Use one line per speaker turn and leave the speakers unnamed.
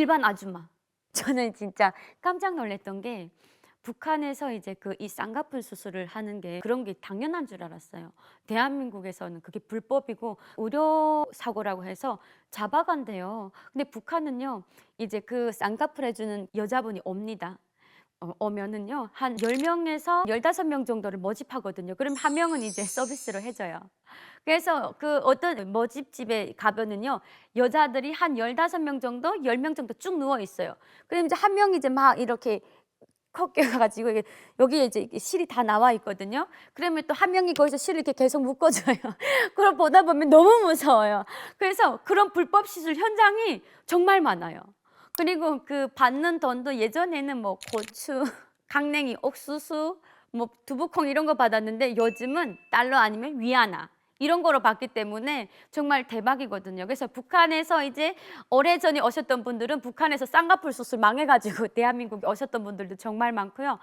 일반 아줌마. 저는 진짜 깜짝 놀랐던 게 북한에서 이제 그 이 쌍꺼풀 수술을 하는 게 그런 게 당연한 줄 알았어요. 대한민국에서는 그게 불법이고 의료 사고라고 해서 잡아간대요. 근데 북한은요, 이제 그 쌍꺼풀 해주는 여자분이 옵니다. 어, 오면은요, 한 10명에서 15명 정도를 모집하거든요. 그럼 한 명은 이제 서비스로 해줘요. 그래서 그 어떤 모집집에 가면은요, 여자들이 한 15명 정도, 10명 정도 쭉 누워 있어요. 그럼 이제 한 명이 이제 막 이렇게 이게 여기에 이제 실이 다 나와 있거든요. 그러면 또 한 명이 거기서 실을 이렇게 계속 묶어줘요. 그걸 보다 보면 너무 무서워요. 그래서 그런 불법 시술 현장이 정말 많아요. 그리고 그 받는 돈도 예전에는 뭐 고추, 강냉이, 옥수수, 뭐 두부콩 이런 거 받았는데 요즘은 달러 아니면 위안화 이런 거로 받기 때문에 정말 대박이거든요. 그래서 북한에서 이제 오래전에 오셨던 분들은 북한에서 쌍꺼풀 수술 망해가지고 대한민국에 오셨던 분들도 정말 많고요.